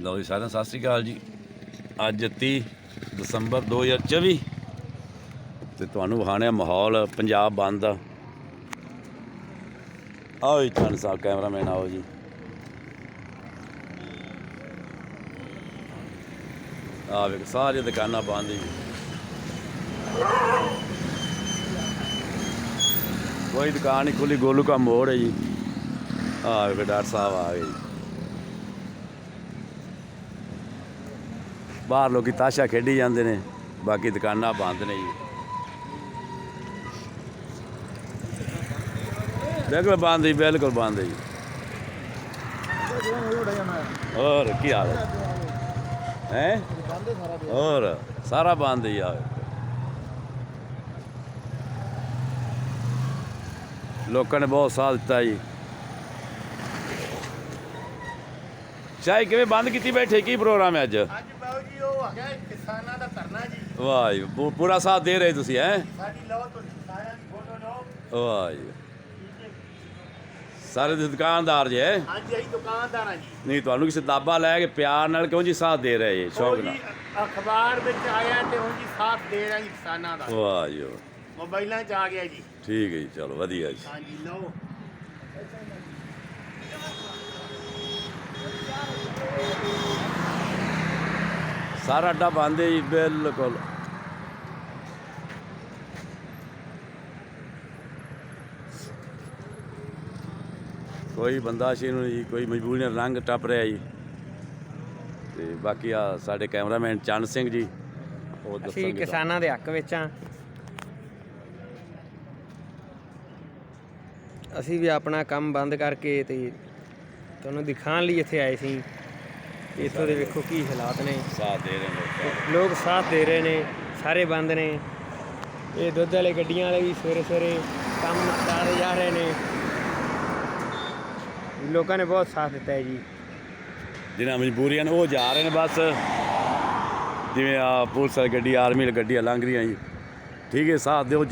ਲਓ ਜੀ ਸਾਰਿਆਂ ਸਤਿ ਸ੍ਰੀ ਅਕਾਲ ਜੀ। ਅੱਜ 30 ਦਸੰਬਰ 2024 ਤੇ ਤੁਹਾਨੂੰ ਵਿਖਾਣਿਆ ਮਾਹੌਲ ਪੰਜਾਬ ਬੰਦ। ਦਾ ਆਓ ਜੀ ਚੰਨ ਸਾਹਿਬ, ਕੈਮਰਾਮੈਨ ਆਓ ਜੀ। ਆ ਵੇਖ, ਸਾਰੀਆਂ ਦੁਕਾਨਾਂ ਬੰਦ ਜੀ। ਕੋਈ ਦੁਕਾਨ ਨਹੀਂ ਖੁੱਲੀ ਗੋਲੂ ਕਾ ਮੋੜ ਹੈ ਜੀ। ਆ ਵੇਖ, ਡਾਕਟਰ ਸਾਹਿਬ ਆ ਗਏ ਜੀ। ਬਾਹਰ ਲੋਕੀ ਤਾਸ਼ਾ ਖੇਡੀ ਜਾਂਦੇ ਨੇ, ਬਾਕੀ ਦੁਕਾਨਾਂ ਬੰਦ ਨੇ ਜੀ। ਬਿਲਕੁਲ ਬੰਦ ਜੀ, ਬਿਲਕੁਲ ਬੰਦ ਜੀ। ਹੋਰ ਕੀ ਹਾਲ ਹੈ? ਹੈ? ਹੋਰ, ਸਾਰਾ ਬੰਦ ਹੀ ਆ ਲੋਕਾਂ ਨੇ ਬਹੁਤ ਸਾਥ ਦਿੱਤਾ ਜੀ। ਚਾਹੇ ਕਿਵੇਂ ਬੰਦ ਕੀਤੀ ਬੈਠੇ ਕੀ ਪ੍ਰੋਗਰਾਮ ਹੈ ਅੱਜ? ਅੱਜ ਬਾਬੂ ਜੀ ਉਹ ਹੈਗਾ ਕਿਸਾਨਾਂ ਦਾ ਧਰਨਾ ਜੀ। ਵਾਹ ਜੀ ਪੂ- ਪੂਰਾ ਸਾਥ ਦੇ ਰਹੇ ਤੁਸੀਂ ਹੈ? ਸਾਡੀ ਲਓ ਤੁਸੀਂ ਸਾਰਿਆਂ ਦੀ ਫੋਟੋ ਲਓ। ਵਾਹ ਜੀ। ਸਾਰੇ ਤੁਸੀਂ ਦੁਕਾਨਦਾਰ ਜੇ ਹੈਂ? ਹਾਂਜੀ ਅਸੀਂ ਦੁਕਾਨਦਾਰ ਹਾਂ ਜੀ। ਨਹੀਂ ਤੁਹਾਨੂੰ ਕਿਸੇ ਦਾਬਾ ਲੈ ਕੇ ਪਿਆਰ ਨਾਲ ਕਿਉਂ ਜੀ ਸਾਥ ਦੇ ਰਹੇ ਜੀ? ਉਹ ਸ਼ੌਕ ਜੀ ਨਾਲ। ਅਖਬਾਰ ਵਿੱਚ ਆਇਆ ਤੇ ਹੁਣ ਜੀ ਸਾਥ ਦੇ ਰਿਹਾ ਜੀ ਕਿਸਾਨਾਂ ਦਾ। ਵਾਹ ਜੀ ਵਾਹ। ਮੋਬਾਈਲਾਂ 'ਚ ਆ ਗਿਆ ਜੀ। ਠੀਕ ਹੈ ਜੀ ਚਲੋ ਵਧੀਆ ਜੀ। ਹਾਂਜੀ ਲਓ। ਸਾਰਾ ਅੱਡਾ ਬੰਦ ਹੈ ਜੀ ਬਿਲਕੁਲ। ਕੋਈ ਬੰਦਾ ਸੀ ਨੂੰ ਜੀ ਕੋਈ ਮਜਬੂਰੀ ਨਾਲ ਰੰਗ ਟੱਪ ਰਿਹਾ ਜੀ। ਤੇ ਬਾਕੀ ਆ ਸਾਡੇ ਕੈਮਰਾਮੈਨ ਚੰਨ ਸਿੰਘ ਜੀ ਉਹ ਅਸੀਂ ਦੱਸਣਗੇ ਕਿਸਾਨਾਂ ਦੇ ਹੱਕ ਵਿੱਚ ਆ ਅਸੀਂ ਵੀ ਆਪਣਾ ਕੰਮ ਬੰਦ ਕਰਕੇ ਤੇ ਤੁਹਾਨੂੰ ਦਿਖਾਉਣ ਲਈ ਇੱਥੇ ਆਏ ਸੀ। ਇੱਥੋਂ ਦੇ ਵੇਖੋ ਕੀ ਹਾਲਾਤ ਨੇ। ਸਾਥ ਦੇ ਰਹੇ ਨੇ ਲੋਕ। ਸਾਥ ਦੇ ਰਹੇ ਨੇ ਸਾਰੇ ਬੰਦ ਨੇ। ਇਹ ਦੁੱਧ ਵਾਲੇ ਗੱਡੀਆਂ ਵਾਲੇ ਵੀ ਸਵੇਰੇ ਸਵੇਰੇ ਕੰਮ ਨਿਪਟਾ ਜਾ ਰਹੇ ਨੇ। ਲੋਕਾਂ ਨੇ ਬਹੁਤ ਸਾਥ ਦਿੱਤਾ ਹੈ ਜੀ। ਜਿਨ੍ਹਾਂ ਮਜਬੂਰੀਆਂ ਨੇ ਉਹ ਜਾ ਰਹੇ ਨੇ ਬਸ। ਜਿਵੇਂ ਆ ਪੁਲਿਸ ਵਾਲੀ ਗੱਡੀ ਆਰਮੀ ਵਾਲੀ ਗੱਡੀਆਂ ਲੰਘ ਰਹੀਆਂ ਜੀ। ਠੀਕ ਹੈ ਸਾਥ ਦਿਓ